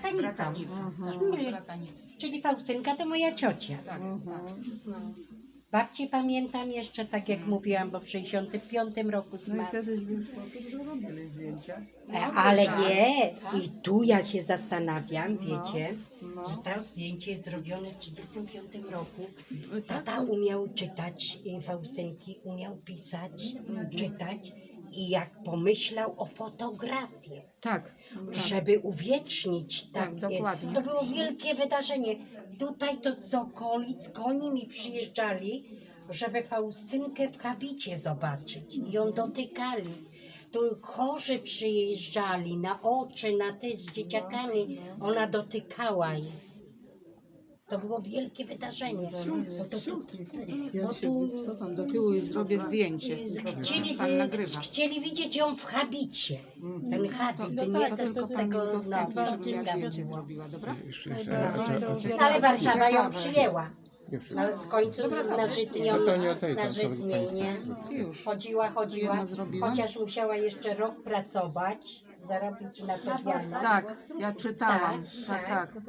Bratanicy. Mhm. Tak. Czyli Faustynka to moja ciocia. Tak, Mhm. tak. No. Babci pamiętam jeszcze, tak jak mówiłam, bo w 65 roku No i zmarła. kiedyś w dużo robili zdjęcia. E, Ale tak, nie, tak. i tu ja się zastanawiam, No. wiecie, No. że to zdjęcie jest zrobione w 35 roku. Tak, Tata umiał czytać i Faustynki, umiał pisać, czytać i jak pomyślał o fotografii, tak. tak. żeby uwiecznić Tak, takie, dokładnie. to było wielkie wydarzenie. Tutaj to z okolic koni mi przyjeżdżali, żeby Faustynkę w habicie zobaczyć i ją dotykali. Tu chorzy przyjeżdżali na oczy, na te z dzieciakami. Ona dotykała ich. To było wielkie wydarzenie. Bo to, tu, Ja bo się tu Co tam do tyłu i zrobię zdjęcie. chcieli, Pan nagrywa. chcieli widzieć ją w habicie. Mhm. Ten To, habit, to, nie to ten tylko z pan mi tego, udostępni, no, żebym ja zdjęcie było. zrobiła, dobra? Ale Warszawa ją przyjęła. No, w końcu na żytnią, to nie o tej na tam, co żytniej, państwo nie? Już. Chodziła, chodziła, Jedno chociaż musiała jeszcze rok pracować, zarobić na to piano. Tak, ja czytałam. Tak, Tak, tak. tak.